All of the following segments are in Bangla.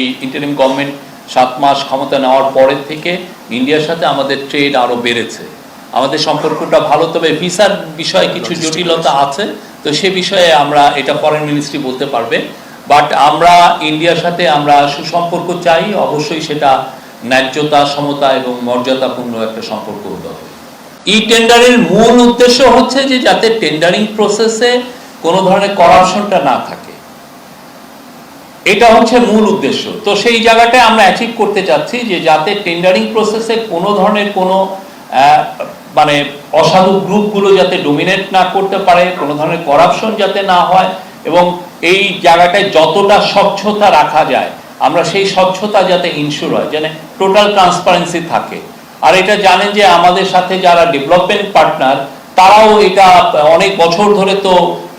এই ইন্টারিম গভর্নমেন্ট সাত মাস ক্ষমতা নেওয়ার পরের থেকে ইন্ডিয়ার সাথে আমাদের ট্রেড আরও বেড়েছে। আমাদের সম্পর্কটা ভালো তবে ভিসার বিষয়ে কিছু জটিলতা আছে তো সে বিষয়ে আমরা এটা ফরেন মিনিস্ট্রি বলতে পারবে। বাট আমরা ইন্ডিয়ার সাথে আমরা সুসম্পর্ক চাই অবশ্যই সেটা ন্যায্যতা সমতা এবং মর্যাদাপূর্ণ একটা সম্পর্ক হতে হবে। ই টেন্ডারের মূল উদ্দেশ্য হচ্ছে যে যাতে টেন্ডারিং প্রসেসে কোনো ধরনের করাপশনটা না থাকে। এটা হচ্ছে মূল উদ্দেশ্য। তো সেই জায়গাটায় আমরা অ্যাচিভ করতে চাচ্ছি যে যাতে টেন্ডারিং প্রসেসে কোনো ধরনের কোনো মানে অসাধু গ্রুপগুলো যাতে ডোমিনেট না করতে পারে, কোনো ধরনের করাপশন যাতে না হয়, এবং এই জায়গাটায় যতটা স্বচ্ছতা রাখা যায়, আমরা সেই স্বচ্ছতা যাতে ইনশিওর হয়, যেন টোটাল ট্রান্সপারেন্সি থাকে। আর এটা জানেন যে আমাদের সাথে যারা ডেভেলপমেন্ট পার্টনার তারাও এটা অনেক বছর ধরে তো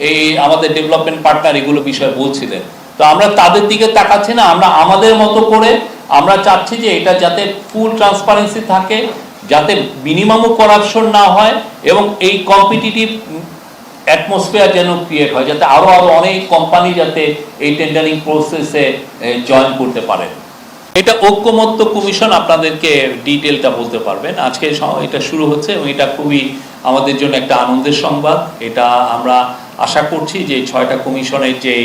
এই আমাদের ডেভেলপমেন্ট পার্টনার এগুলো বিষয়ে বলছিলেন। তো আমরা তাদের দিকে তাকাচ্ছি না, আমরা আমাদের মতো করে আমরা চাচ্ছি যে এটা যাতে ফুল ট্রান্সপারেন্সি থাকে, যাতে মিনিমামও করাপশন না হয় এবং এই কম্পিটিটিভ অ্যাটমসফিয়ার যেন ক্রিয়েট হয়, যাতে আরও আরও অনেক কোম্পানি যাতে এই টেন্ডারিং প্রসেসে জয়েন করতে পারে। এটা ঐক্যমত্য কমিশন আপনাদেরকে ডিটেলটা বলতে পারবেন। আজকে এটা শুরু হচ্ছে এবং এটা খুবই আমাদের জন্য একটা আনন্দের সংবাদ। এটা আমরা আশা করছি যে ছয়টা কমিশনের যে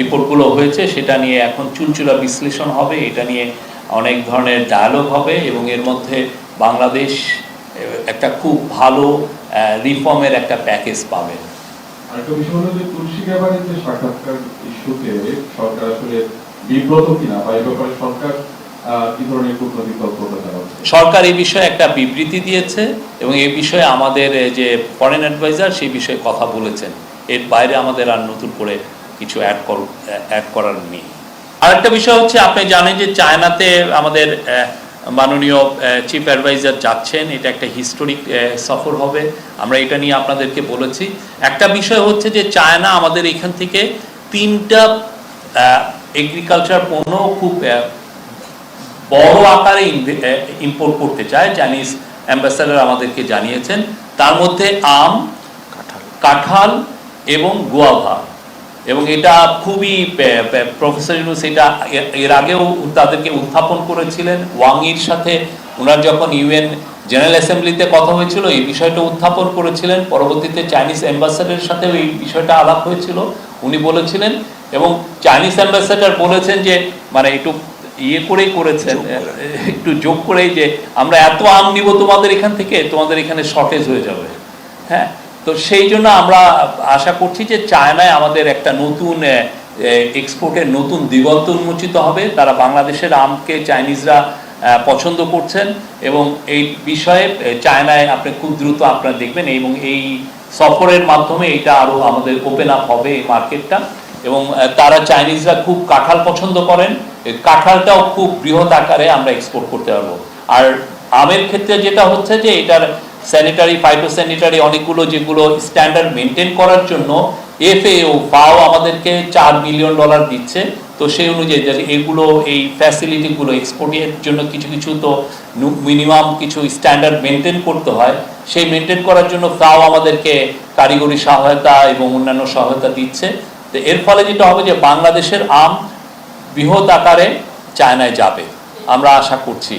রিপোর্টগুলো হয়েছে, সেটা নিয়ে এখন চুলচুলা বিশ্লেষণ হবে, এটা নিয়ে অনেক ধরনের ডায়ালগ হবে এবং এর মধ্যে বাংলাদেশ একটা খুব ভালো রিফর্মের একটা প্যাকেজ পাবে। কিনা সরকার সরকার এই বিষয়ে একটা বিবৃতি দিয়েছে এবং এই বিষয়ে আমাদের যে ফরেন অ্যাডভাইজার সেই বিষয়ে কথা বলেছেন। এর বাইরে আমাদের আর নতুন করে কিছু অ্যাড কর অ্যাড করার নেই। আরেকটা বিষয় হচ্ছে, আপনি জানেন যে চায়নাতে আমাদের মাননীয় চিফ অ্যাডভাইজার যাচ্ছেন। এটা একটা হিস্টোরিক সফর হবে। আমরা এটা নিয়ে আপনাদেরকে বলেছি। একটা বিষয় হচ্ছে যে চায়না আমাদের এখান থেকে তিনটা এগ্রিকালচার পণ্য খুব বড় আকারে ইম্পোর্ট করতে চায়। চাইনিজ অ্যাম্বাসাডার আমাদেরকে জানিয়েছেন। তার মধ্যে আম কাঁঠাল। এবং গোয়াভা। এবং এটা খুবই প্রফেসর ইউনুস এটা এর আগেও তাদেরকে উত্থাপন করেছিলেন। ওয়াংয়ের সাথে ওনার যখন ইউএন জেনারেল অ্যাসেম্বলিতে কথা হয়েছিল এই বিষয়টা উত্থাপন করেছিলেন। পরবর্তীতে চাইনিজ অ্যাম্বাসাডারের সাথে এই বিষয়টা আলাপ হয়েছিল। উনি বলেছিলেন এবং চাইনিজ অ্যাম্বাসাডার বলেছেন যে মানে একটু ইয়ে করেই করেছেন একটু যোগ করেই যে আমরা এত আম নিব তোমাদের এখান থেকে তোমাদের এখানে শর্টেজ হয়ে যাবে। হ্যাঁ? তো সেই জন্য আমরা আশা করছি যে চায়নায় আমাদের একটা নতুন এক্সপোর্টের নতুন দিগন্ত উন্মোচিত হবে। তারা বাংলাদেশের আমকে চাইনিজরা পছন্দ করছেন এবং এই বিষয়ে চায়নায় আপনি খুব দ্রুত আপনারা দেখবেন এবং এই সফরের মাধ্যমে এটা আরও আমাদের ওপেন আপ হবে এই মার্কেটটা এবং তারা চাইনিজরা খুব কাঁঠাল পছন্দ করেন। কাঁঠালটাও খুব বৃহৎ আকারে আমরা এক্সপোর্ট করতে পারব। আর আমের ক্ষেত্রে যেটা হচ্ছে যে এটার স্যানিটারি ফাইটোস্যানিটারি অনেকগুলো যেগুলো স্ট্যান্ডার্ড মেনটেন করার জন্য এফএও ফাও আমাদেরকে চার মিলিয়ন ডলার দিচ্ছে। তো সেই অনুযায়ী এগুলো, এই ফ্যাসিলিটিগুলো এক্সপোর্টের জন্য কিছু কিছু তো মিনিমাম কিছু স্ট্যান্ডার্ড মেনটেন করতে হয়। সেই মেনটেন করার জন্য ফাও আমাদেরকে কারিগরি সহায়তা এবং অন্যান্য সহায়তা দিচ্ছে। তো এর ফলে যেটা হবে যে বাংলাদেশের আম বৃহৎ আকারে চায়নায় যাবে। আমরা আশা করছি।